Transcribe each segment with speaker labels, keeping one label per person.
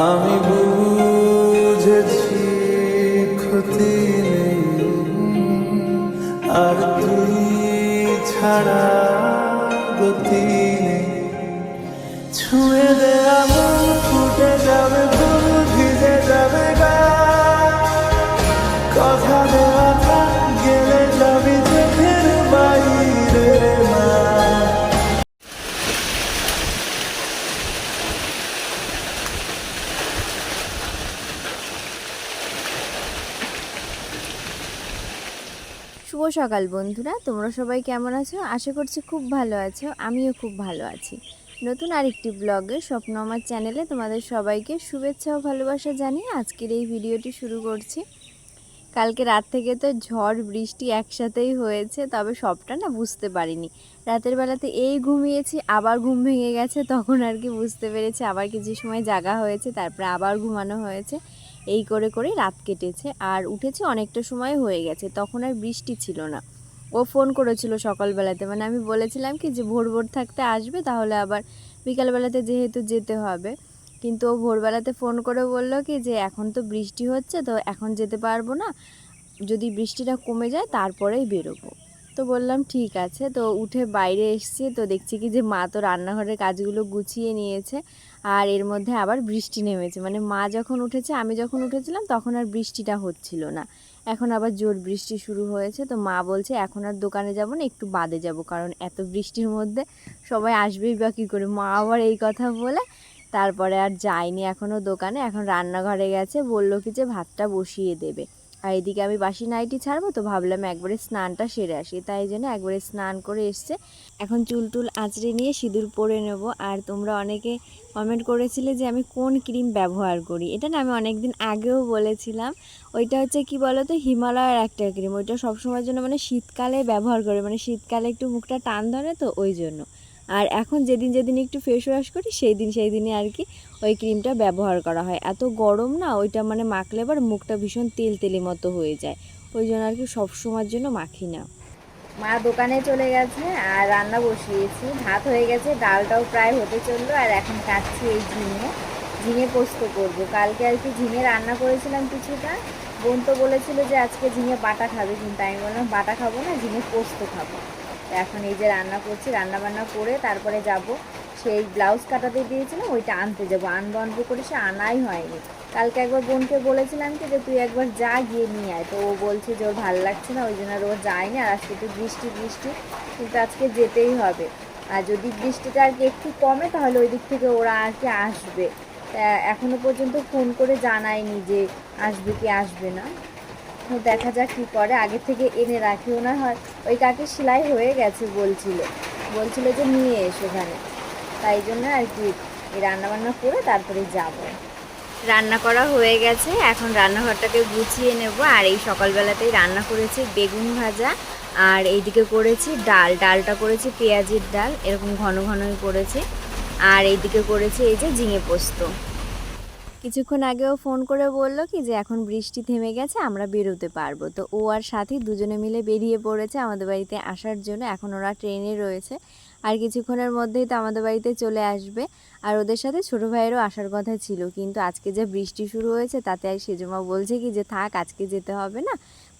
Speaker 1: আমি বুঝেছি ক্ষতি আর তুই ছাড়া গতি ছুঁয়ে দে আমন ফুটে যাবে ভিজে যাবে
Speaker 2: শুভ সকাল বন্ধুরা, তোমরা সবাই কেমন আছো? আশা করছি খুব ভালো আছো, আমিও খুব ভালো আছি। নতুন আরেকটি ব্লগে স্বপ্ন আমার চ্যানেলে তোমাদের সবাইকে শুভেচ্ছা ও ভালোবাসা জানিয়ে আজকের এই ভিডিওটি শুরু করছি। কালকে রাত থেকে তো ঝড়, বৃষ্টি একসাথেই হয়েছে, তবে সবটা না বুঝতে পারিনি। রাতের বেলাতে এই ঘুমিয়েছি, আবার ঘুম ভেঙে গেছে, তখন আর কি বুঝতে পেরেছি, আবার কিছু সময় জাগা হয়েছে, তারপরে আবার ঘুমানো হয়েছে। এই করে করে রাত কেটেছে আর উঠেছে অনেকটা সময় হয়ে গেছে, তখন আর বৃষ্টি ছিল না। ও ফোন করেছিল সকালবেলাতে মানে আমি বলেছিলাম কি যে ভোর ভোর থাকতে আসবে, তাহলে আবার বিকালবেলাতে যেহেতু যেতে হবে। কিন্তু ও ভোরবেলাতে ফোন করে বলল কি যে এখন তো বৃষ্টি হচ্ছে, তো এখন যেতে পারব না, যদি বৃষ্টিটা কমে যায় তারপরেই বেরোবো। তো বললাম ঠিক আছে, তো উঠে বাইরে এসছি, তো দেখছি কি যে মা তো রান্নাঘরের কাজগুলো গুছিয়ে নিয়েছে। আর এর মধ্যে আবার বৃষ্টি নেমেছে। মানে মা যখন উঠেছে, আমি যখন উঠেছিলাম, তখন আর বৃষ্টিটা হচ্ছিল না। এখন আবার জোর বৃষ্টি শুরু হয়েছে, তো মা বলছে, এখন আর দোকানে যাব না, একটু বাদে যাব, কারণ এত বৃষ্টির মধ্যে সবাই আসবেই বা কী করে? মা আবার এই কথা বলে, তারপরে আর যায়নি এখনও দোকানে। এখন রান্নাঘরে গেছে, বলল কি যে, ভাতটা বসিয়ে দেবে। আর এদিকে আমি বাসি নাইটি ছাড়বো তো ভাবলাম একবারে স্নানটা সেরে আসি, তাই জন্য একবারে স্নান করে এসছে। এখন চুল টুল আঁচড়ে নিয়ে সিঁদুর পরে নেব। আর তোমরা অনেকে কমেন্ট করেছিলে যে আমি কোন ক্রিম ব্যবহার করি? এটা না আমি অনেক দিন আগেও বলেছিলাম। ওইটা হচ্ছে কি বলো তো হিমালয়ের একটা ক্রিম। ওইটা সবসময়ের জন্য মানে শীতকালে ব্যবহার করে। মানে শীতকালে একটু মুখটা টান ধরে তো ওই জন্য। আর এখন যেদিন যেদিন একটু ফেস ওয়াশ করি সেই দিন সেই দিনে আর কি ওই ক্রিমটা ব্যবহার করা হয়। এত গরম না, ওইটা মানে মাখলে আবার মুখটা ভীষণ তেল তেলি মতো হয়ে যায়। ওই জন্য আর কি সবসময়ের জন্য মাখি না। মা দোকানে চলে গেছে আর রান্না বসিয়েছি। ভাত হয়ে গেছে, ডালটাও প্রায় হতে চলল আর এখন কাটছি এই ঝিঙে। ঝিঙে পোস্ত করব। কালকে আর কি ঝিঙে রান্না করেছিলাম কিছুটা। বোন তো বলেছিল যে আজকে ঝিঙে বাটা খাবে, কিন্তু আমি বললাম বাটা খাব না, ঝিঙে পোস্ত খাব। এখন এই যে রান্না করছি রান্না বান্না করে তারপরে যাব। সেই ব্লাউজ কাটাতে দিয়েছিলাম, ওইটা আনতে যাব। আনব আনব করে সে আনাই হয়নি। কালকে একবার বোনকে বলেছিলাম কি যে, তুই একবার যা গিয়ে নিয়ে আয়। তো ও বলছে যে, ওর ভালো লাগছে না, ওই জন্য আর ও যায়নি। আর আজকে তো বৃষ্টি বৃষ্টি, কিন্তু আজকে যেতেই হবে। আর যদি বৃষ্টিটা আর কি একটু কমে, তাহলে ওই দিক থেকে ওরা আর কি আসবে। তা এখনও পর্যন্ত ফোন করে জানায়নি যে, আসবে কি, আসবে না? দেখা যাক কী করে। আগে থেকে এনে রাখি ওনার হয়। ওই কাকে সেলাই হয়ে গেছে বলছিল। বলছিল যে নিয়ে এসো ওখানে। তাই জন্য আর কি রান্নাবান্না করে তারপরে যাব। রান্না করা হয়ে গেছে। এখন রান্নাঘরটাকে গুছিয়ে নেব। আর এই সকালবেলাতেই রান্না করেছি বেগুন ভাজা। আর এইদিকে করেছি ডাল। ডালটা করেছি পেঁয়াজের ডাল। এরকম ঘন ঘনই করেছি। আর এইদিকে করেছি এই যে ঝিঙে পোস্ত। কিছুক্ষণ আগেও ফোন করে বলল কি যে, এখন বৃষ্টি থেমে গেছে, আমরা বেরোতে পারব। তো ও আর সাথী দুজনে মিলে বেরিয়ে পড়েছে আমাদের বাড়িতে আসার জন্য। এখন ওরা ট্রেনে রয়েছে। আর কিছুক্ষণের মধ্যেই তো আমাদের বাড়িতে চলে আসবে। আর ওদের সাথে ছোটো ভাইয়েরও আসার কথা ছিল। কিন্তু আজকে যে বৃষ্টি শুরু হয়েছে, তাতে আর সেজমা বলছে কি যে, থাক, আজকে যেতে হবে না।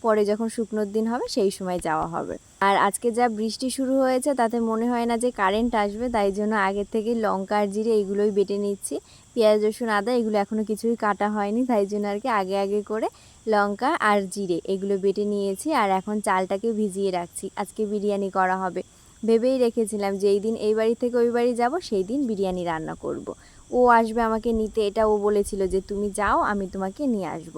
Speaker 2: পরে যখন শুকনোর দিন হবে, সেই সময় যাওয়া হবে। আর আজকে যা বৃষ্টি শুরু হয়েছে, তাতে মনে হয় না যে কারেন্ট আসবে, তাই জন্য আগের থেকে লঙ্কা আর জিরে এগুলোই বেটে নিচ্ছি। পেঁয়াজ, রসুন, আদা, এগুলো এখনও কিছুই কাটা হয়নি, তাই জন্য আর কি আগে আগে করে লঙ্কা আর জিরে এগুলো বেটে নিয়েছি। আর এখন চালটাকে ভিজিয়ে রাখছি। আজকে বিরিয়ানি করা হবে। ভেবেই রেখেছিলাম যে এই দিন এই বাড়ি থেকে ওই বাড়ি যাব, সেই দিন বিরিয়ানি রান্না করব। ও আসবে আমাকে নিতে, এটা ও বলেছিল যে তুমি যাও, আমি তোমাকে নিয়ে আসব।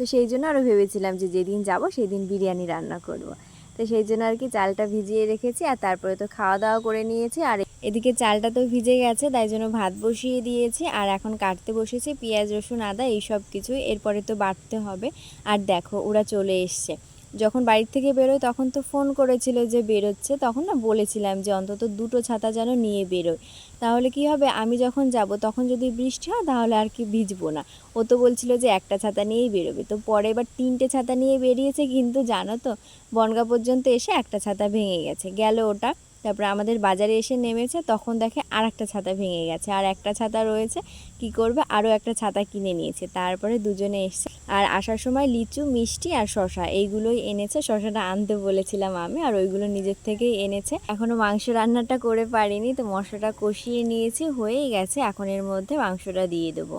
Speaker 2: তো সেই জন্য আরও ভেবেছিলাম যে যেদিন যাব সেই দিন বিরিয়ানি রান্না করব। তো সেই জন্য আর কি চালটা ভিজিয়ে রেখেছি আর তারপরে তো খাওয়া দাওয়া করে নিয়েছি আর এদিকে চালটা তো ভিজে গেছে, তাই জন্য ভাত বসিয়ে দিয়েছি আর এখন কাটতে বসেছি পেঁয়াজ, রসুন, আদা এই সব কিছুই। এরপরে তো বাড়তে হবে। আর দেখো ওরা চলে এসছে। যখন বাড়ির থেকে বেরোয় তখন তো ফোন করেছিল যে বেরোচ্ছে, তখন না বলেছিলাম যে অন্তত দুটো ছাতা যেন নিয়ে বেরোয়। তাহলে কি হবে? আমি যখন যাব, তখন যদি বৃষ্টি হয় তাহলে আর কি ভিজবো না। ও তো বলছিল যে একটা ছাতা নিয়েই বেরোবে। তো পরে এবার তিনটে ছাতা নিয়ে বেরিয়েছে কিন্তু জানো তো, বনগা পর্যন্ত এসে একটা ছাতা ভেঙে গেছে। গেল ওটা তারপরে আমাদের বাজারে এসে নেমেছে, তখন দেখে আর একটা ছাতা ভেঙে গেছে। আর একটা ছাতা রয়েছে, কি করবে? আরও একটা ছাতা কিনে নিয়েছে। তারপরে দুজনে এসছে আর আসার সময় লিচু, মিষ্টি আর শশা এইগুলোই এনেছে। শশাটা আনতে বলেছিলাম আমি, আর ওইগুলো নিজের থেকেই এনেছে। এখনও মাংস রান্নাটা করে পারিনি, তো মশলাটা কষিয়ে নিয়েছি, হয়েই গেছে। এখন এর মধ্যে মাংসটা দিয়ে দেবো।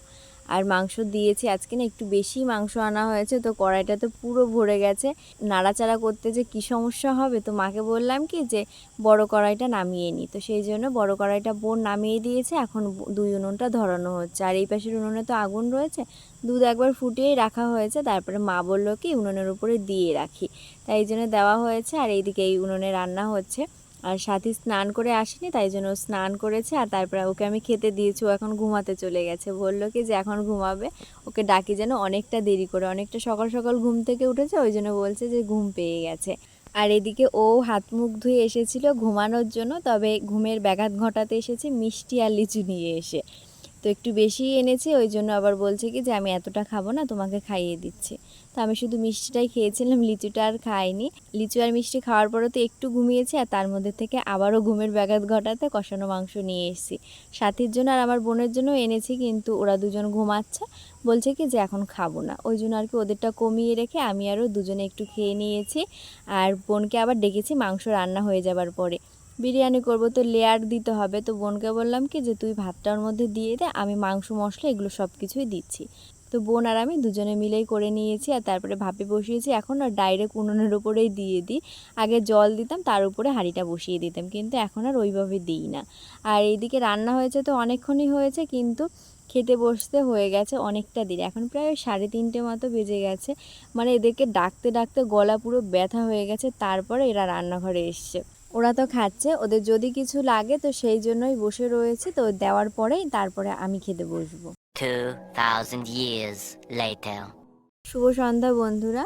Speaker 2: আর মাংস দিয়েছি। আজকে না একটু বেশি মাংস আনা হয়েছে, তো কড়াইটা তো পুরো ভরে গেছে। নাড়াচাড়া করতে যে কী সমস্যা হবে, তো মাকে বললাম কি যে বড় কড়াইটা নামিয়ে নিই তো সেই জন্য বড় কড়াইটা বোন নামিয়ে দিয়েছে, এখন দুই উনুনটা ধরানো হচ্ছে। আর এই পাশের উনুনে তো আগুন রয়েছে, দুধ একবার ফুটিয়েই রাখা হয়েছে। তারপরে মা বলল কি, উনুনের উপরে দিয়ে রাখি। তাই এই জন্য দেওয়া হয়েছে, আর এইদিকে এই উনুনে রান্না হচ্ছে। আর সাথী স্নান করে আসেনি, তাই জন্য স্নান করেছে আর তারপরে ওকে আমি খেতে দিয়েছি, ও এখন ঘুমাতে চলে গেছে। বলল কি যে এখন ঘুমাবে, ওকে ডাকি যেন অনেকটা দেরি করে, অনেকটা সকাল সকাল ঘুম থেকে উঠেছে, ওই জন্য বলছে যে ঘুম পেয়ে গেছে। আর এদিকে ও হাত মুখ ধুয়ে এসেছিল ঘুমানোর জন্য, তবে ঘুমের ব্যাঘাত ঘটাতে এসেছে মিষ্টি আর লিচু নিয়ে এসে। তো একটু বেশি এনেছে, ওই জন্য আবার বলছে কি যে আমি এতটা খাব না, তোমাকে খাইয়ে দিচ্ছি। তো আমি শুধু মিষ্টিটাই খেয়েছিলাম, লিচুটা আর খাইনি। লিচু আর মিষ্টি খাওয়ার পরে তো একটু ঘুমিয়েছি, আর তার মধ্যে থেকে আবারও ঘুমের ব্যাঘাত ঘটাতে কষানো মাংস নিয়ে এসেছি। সাথীর জন্য আর আমার বোনের জন্য এনেছি, কিন্তু ওরা দুজন ঘুমাচ্ছে, বলছে কি যে এখন খাব না। ওই জন্য আর কি ওদেরটা কমিয়ে রেখে আমি আরও দুজনে একটু খেয়ে নিয়েছি, আর বোনকে আবার ডেকেছি মাংস রান্না হয়ে যাবার পরে। বিরিয়ানি করব, তো লেয়ার দিতে হবে। তো বোনকে বললাম কি যে, তুই ভাতটার মধ্যে দিয়ে দে, আমি মাংস, মশলা এগুলো সব কিছুই দিচ্ছি। তো বোন আর আমি দুজনে মিলেই করে নিয়েছি আর তারপরে ভাপে বসিয়েছি। এখন আর ডাইরেক্ট উনুনের উপরেই দিয়ে দিই। আগে জল দিতাম, তার উপরে হাঁড়িটা বসিয়ে দিতাম। কিন্তু এখন আর ওইভাবে দিই না। আর এইদিকে রান্না হয়েছে তো অনেকক্ষণই হয়েছে, কিন্তু খেতে বসতে হয়ে গেছে অনেকটা দেরি। এখন প্রায় সাড়ে তিনটে মতো বেজে গেছে। মানে এদেরকে ডাকতে ডাকতে গলা পুরো ব্যথা হয়ে গেছে। তারপরে এরা রান্নাঘরে এসছে। ওরা তো খাচ্ছে ওদের যদি কিছু লাগে তো সেই জন্যই বসে রয়েছে তো দেওয়ার পরেই তারপরে আমি খেতে বসবো।
Speaker 3: 2,000 years later.
Speaker 2: শুভ সন্ধ্যা বন্ধুরা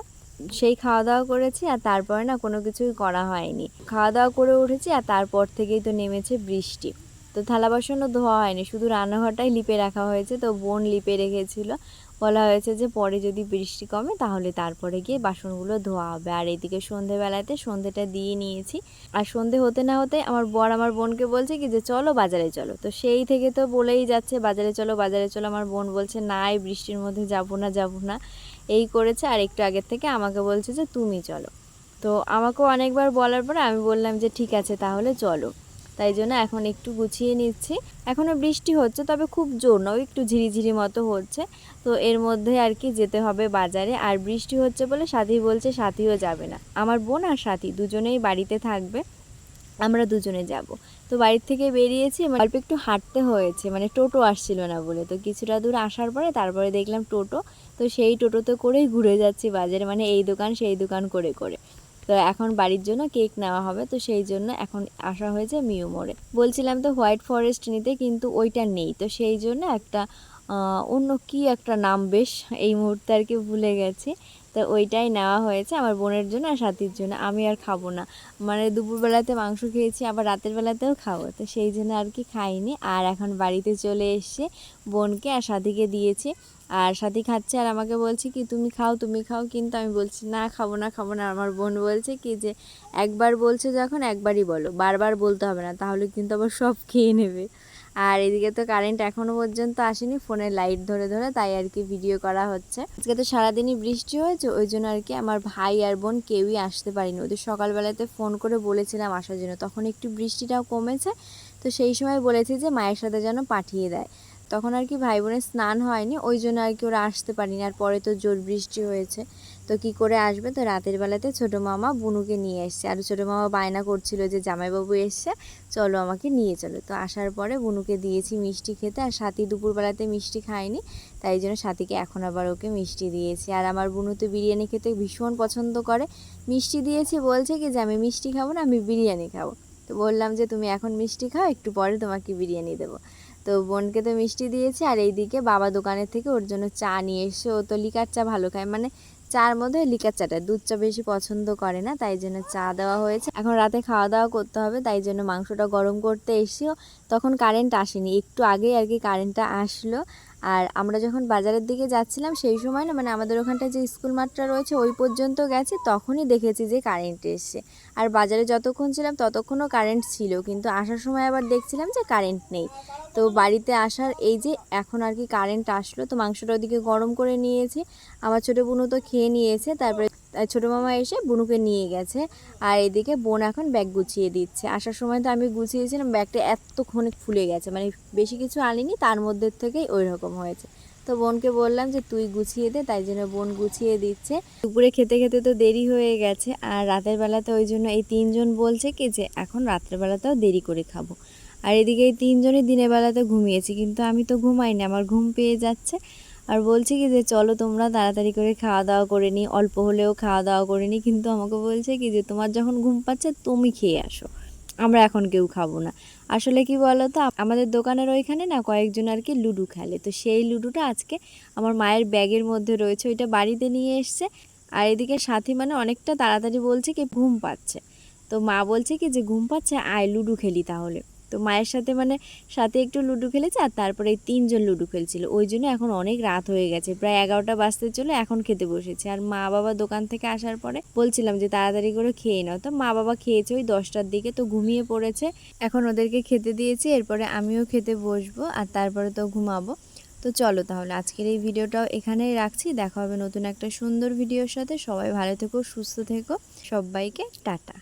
Speaker 2: সেই খাওয়া দাওয়া করেছি আর তারপরে না কোনো কিছুই করা হয়নি। খাওয়া দাওয়া করে উঠেছি আর তারপর থেকেই তো নেমেছে বৃষ্টি। তো থালা বাসনও ধোয়া হয়নি শুধু রান্নাঘরটাই লিপে রাখা হয়েছে তো বোন লিপে রেখেছিল। বলা হয়েছে যে, পরে যদি বৃষ্টি কমে তাহলে তারপরে গিয়ে বাসনগুলো ধোয়া হবে। আর এদিকে সন্ধেবেলাতে সন্ধেটা দিয়ে নিয়েছি। আর সন্ধে হতে না হতে আমার বর আমার বোনকে বলছে কি যে, চলো বাজারে চলো। তো সেই থেকে তো বলেই যাচ্ছে, বাজারে চলো বাজারে চলো। আমার বোন বলছে, না, এই বৃষ্টির মধ্যে যাব না যাব না। এই করেছে। আর একটু আগের থেকে আমাকে বলছে যে, তুমি চলো। তো আমাকেও অনেকবার বলার পরে আমি বললাম যে, ঠিক আছে, তাহলে চলো। তাই জন্য এখন একটু গুছিয়ে নিচ্ছি। এখনও বৃষ্টি হচ্ছে, তবে খুব জোর না, ওই একটু ঝিরিঝিরি মতো হচ্ছে। তো এর মধ্যে আর কি যেতে হবে বাজারে, আর বৃষ্টি হচ্ছে বলে সাথী বলছে সাথীও যাবে না। আমার বোন আর সাথী দুজনেই বাড়িতে থাকবে, আমরা দুজনে যাব। তো বাড়ির থেকে বেরিয়েছি মানে অল্প একটু হাঁটতে হয়েছে মানে টোটো আসছিল না বলে। তো কিছুটা দূর আসার পরে তারপরে দেখলাম টোটো, তো সেই টোটোতে করেই ঘুরে যাচ্ছি বাজারে মানে এই দোকান, সেই দোকান করে করে। তো এখন বাড়ির জন্য কেক নেওয়া হবে, তো সেই জন্য এখন আসা হয়েছে মিউ মোড়ে। বলছিলাম তো হোয়াইট ফরেস্ট নিতে, কিন্তু ওইটা নেই। তো সেই জন্য একটা অন্য কি একটা নাম বেশ, এই মুহূর্তে আর কি ভুলে গেছি। তো ওইটাই নেওয়া হয়েছে আমার বোনের জন্য আর সাথীর জন্য। আমি আর খাব না। মানে দুপুরবেলাতে মাংস খেয়েছি, আবার রাতের বেলাতেও খাব। তো সেই জন্য আর কি খাইনি। আর এখন বাড়িতে চলে এসে বোনকে আর সাথীকে দিয়েছি। আর সাথী খাচ্ছে আর আমাকে বলছে কি, তুমি খাও তুমি খাও। কিন্তু আমি বলছি, না, খাব না খাব না। আমার বোন বলছে কি যে, একবার বলছে যখন, একবারই বলো। বারবার বলতে হবে না। তাহলে কিন্তু আবার সব খেয়ে নেবে। আর এদিকে তো কারেন্ট এখনও পর্যন্ত আসেনি ফোনে লাইট ধরে ধরে তাই আর কি ভিডিও করা হচ্ছে। আজকে তো সারাদিনই বৃষ্টি হয়েছে, ওই জন্য আর কি আমার ভাই আর বোন কেউই আসতে পারিনি। ওদের সকালবেলাতে ফোন করে বলেছিলাম আসার জন্য, তখন একটু বৃষ্টিটাও কমেছে। তো সেই সময় বলেছি যে মায়ের সাথে যেন পাঠিয়ে দেয়। তখন আর কি ভাই বোনের স্নান হয়নি, ওই জন্য আর কি ওরা আসতে পারিনি, আর পরে তো জোর বৃষ্টি হয়েছে। তো কি করে আসবে? তো রাতের বেলাতে ছোটো মামা বুনুকে নিয়ে এসছে। আর ছোটো মামা বায়না করছিল যে, জামাইবাবু এসছে, চলো আমাকে নিয়ে চলো। তো আসার পরে বুনুকে দিয়েছি মিষ্টি খেতে। আর সাথী দুপুরবেলাতে মিষ্টি খায়নি, তাই জন্য সাথীকে এখন আবার ওকে মিষ্টি দিয়েছি। আর আমার বুনু তো বিরিয়ানি খেতে ভীষণ পছন্দ করে। মিষ্টি দিয়েছি, বলছে কি যে, আমি মিষ্টি খাব না, আমি বিরিয়ানি খাব। তো বললাম যে, তুমি এখন মিষ্টি খাও, একটু পরে তোমাকে বিরিয়ানি দেবো। তো বোনকে তো মিষ্টি দিয়েছি। আর এইদিকে বাবা দোকানের থেকে ওর জন্য চা নিয়ে এসে ও তো লিকার চা ভালো খায়। মানে চার মধ্যে লিকার চাটা। দুধ চা বেশি পছন্দ করে না, তাই জন্য চা দেওয়া হয়েছে। এখন রাতে খাওয়া দাওয়া করতে হবে, তাই জন্য মাংসটা গরম করতে এসেও তখন কারেন্ট আসেনি, একটু আগেই আর কি কারেন্টটা আসলো। আর আমরা যখন বাজারের দিকে যাচ্ছিলাম, সেই সময় না মানে আমাদের ওখানটায় যে স্কুল মাঠটা রয়েছে, ওই পর্যন্ত গেছে, তখনই দেখেছি যে কারেন্ট এসছে। আর বাজারে যতক্ষণ ছিলাম, ততক্ষণও কারেন্ট ছিল, কিন্তু আসার সময় আবার দেখছিলাম যে কারেন্ট নেই। তো বাড়িতে আসার এই যে এখন আর কি কারেন্ট আসলো, তো মাংসটা ওদিকে গরম করে নিয়েছি। আমার ছোটো বোনও তো খেয়ে নিয়েছে, তারপরে ছোটো মামা এসে বুনুকে নিয়ে গেছে আর এদিকে বোন এখন ব্যাগ গুছিয়ে দিচ্ছে। আসার সময় তো আমি গুছিয়েছিলাম, ব্যাগটা এতক্ষণে ফুলে গেছে মানে বেশি কিছু আনিনি, তার মধ্যে থেকেই ওই রকম হয়েছে। তো বোনকে বললাম যে, তুই গুছিয়ে দে। তাই জন্য বোন গুছিয়ে দিচ্ছে। দুপুরে খেতে খেতে তো দেরি হয়ে গেছে আর রাতের বেলাতে ওই জন্য এই তিনজন বলছে কি যে, এখন রাত্রের বেলাতেও দেরি করে খাব। আর এদিকে এই তিনজনই দিনের বেলাতে ঘুমিয়েছি, কিন্তু আমি তো ঘুমাইনি, আমার ঘুম পেয়ে যাচ্ছে। আর বলছে কি যে, চলো তোমরা তাড়াতাড়ি করে খাওয়া দাওয়া করে নিই অল্প হলেও খাওয়া দাওয়া করে নিই কিন্তু আমাকে বলছে কি যে, তোমার যখন ঘুম পাচ্ছে তুমি খেয়ে আসো। আমরা এখন কেউ খাব না। আসলে কি বলো তো আমাদের দোকানের ওইখানে না কয়েকজন আর কি লুডো খেলে। তো সেই লুডোটা আজকে আমার মায়ের ব্যাগের মধ্যে রয়েছে, ওইটা বাড়িতে নিয়ে এসছে। আর এদিকে সাথী মানে অনেকটা তাড়াতাড়ি বলছে কি, ঘুম পাচ্ছে। তো মা বলছে কি যে, ঘুম পাচ্ছে, আয় লুডো খেলি তাহলে। তো মায়ের সাথে মানে সাথে একটু লুডো খেলেছে আর তারপরে তিনজন লুডো খেলছিল। ওই জন্য এখন অনেক রাত হয়ে গেছে। প্রায় এগারোটা বাজতে চলে এখন খেতে বসেছে। আর মা বাবা দোকান থেকে আসার পরে বলছিলাম যে তাড়াতাড়ি করে খেয়ে নাও। তো মা বাবা খেয়েছে ওই দশটার দিকে তো ঘুমিয়ে পড়েছে। এখন ওদেরকে খেতে দিয়েছি, এরপরে আমিও খেতে বসবো আর তারপরে তো ঘুমাবো। তো চলো তাহলে আজকের এই ভিডিওটাও এখানেই রাখছি। দেখা হবে নতুন একটা সুন্দর ভিডিওর সাথে। সবাই ভালো থেকো, সুস্থ থেকো। সবাইকে টাটা।